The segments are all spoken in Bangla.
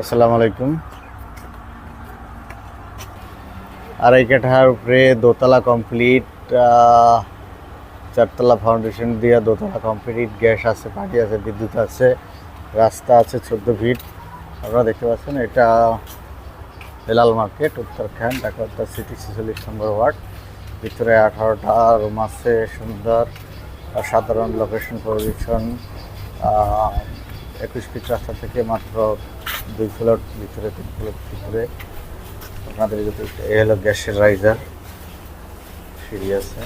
আসসালামু আলাইকুম। আড়াই কাঠার উপরে দোতলা কমপ্লিট চারতলা ফাউন্ডেশন দিয়ে দোতলা কমপ্লিট গ্যাস আছে, পানি আছে, বিদ্যুৎ আছে, রাস্তা আছে, চোদ্দ ফিট আপনারা দেখতে পাচ্ছেন এটা বেলাল মার্কেট উত্তরখান ঢাকা সিটি ছেচল্লিশ নম্বর ওয়ার্ড। ভিতরে আঠারোটা রুম আছে, সুন্দর সাধারণ লোকেশন পজিশন একুশ ফিট রাস্তা থেকে মাত্র দুই ফ্লোর ভিতরে, তিন ফ্লোর ভিতরে। আপনাদের যদি এ হলো গ্যাসের রাইজার সিঁড়ি আছে।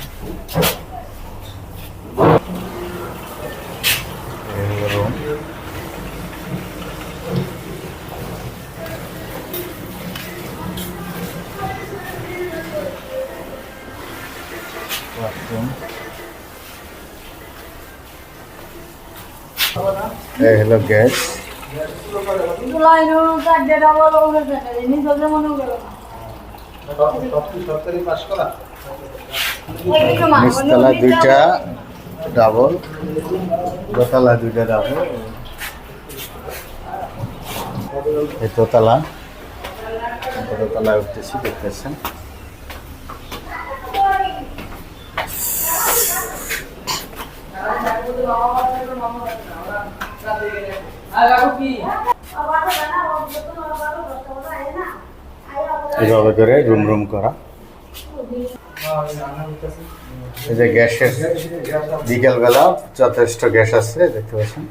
এই হলো গ্যাস নিচতলা দুইটা ডাবল দোতলা দুইটা ডাবল এই দোতলা দোতলায় উঠতেছি দেখতেছেন? এভাবে করে রুম রুম করা। এই যে গ্যাসের বিকেলবেলা যথেষ্ট গ্যাস আছে, দেখতে পাচ্ছেন।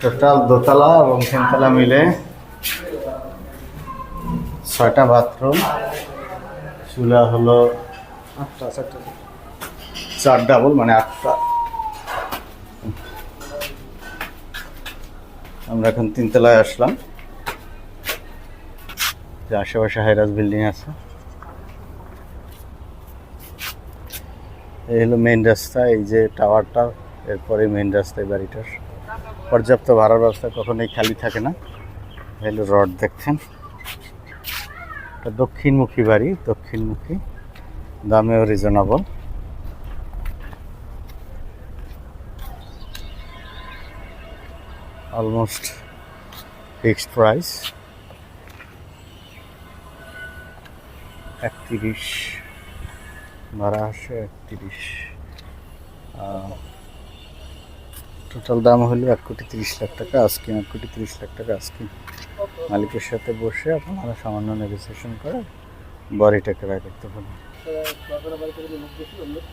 টোটাল দোতলা এবং তিনতলা মিলে ছয়টা বাথরুম। চুলা হলো চার ডাবল মানে আটটা। আমরা এখন তিনতলায় আসলাম। যে আশেপাশে হাইরাজ বিল্ডিং আছে। এই হলো মেন রাস্তা, এই যে টাওয়ারটা এরপরে মেন রাস্তায় বাড়িটার। পর্যাপ্ত ভাড়ার ব্যবস্থা কখনোই খালি থাকে না। এই হলো রড দেখছেন। দক্ষিণমুখী বাড়ি, দক্ষিণমুখী। দামেও রিজনেবল অলমোস্ট ফিক্সড প্রাইস একত্রিশ ভাড়া আসে একত্রিশ। টোটাল দাম হলো এক কোটি তিরিশ লাখ টাকা, আজকে এক কোটি তিরিশ লাখ টাকা, আজকে মালিকের সাথে বসে আপনারা সামান্য নেগোসিয়েশন করে বাড়িটাকে রায় করতে পারেন তারা সরকার বাড়ি থেকে লোক বেশি লোক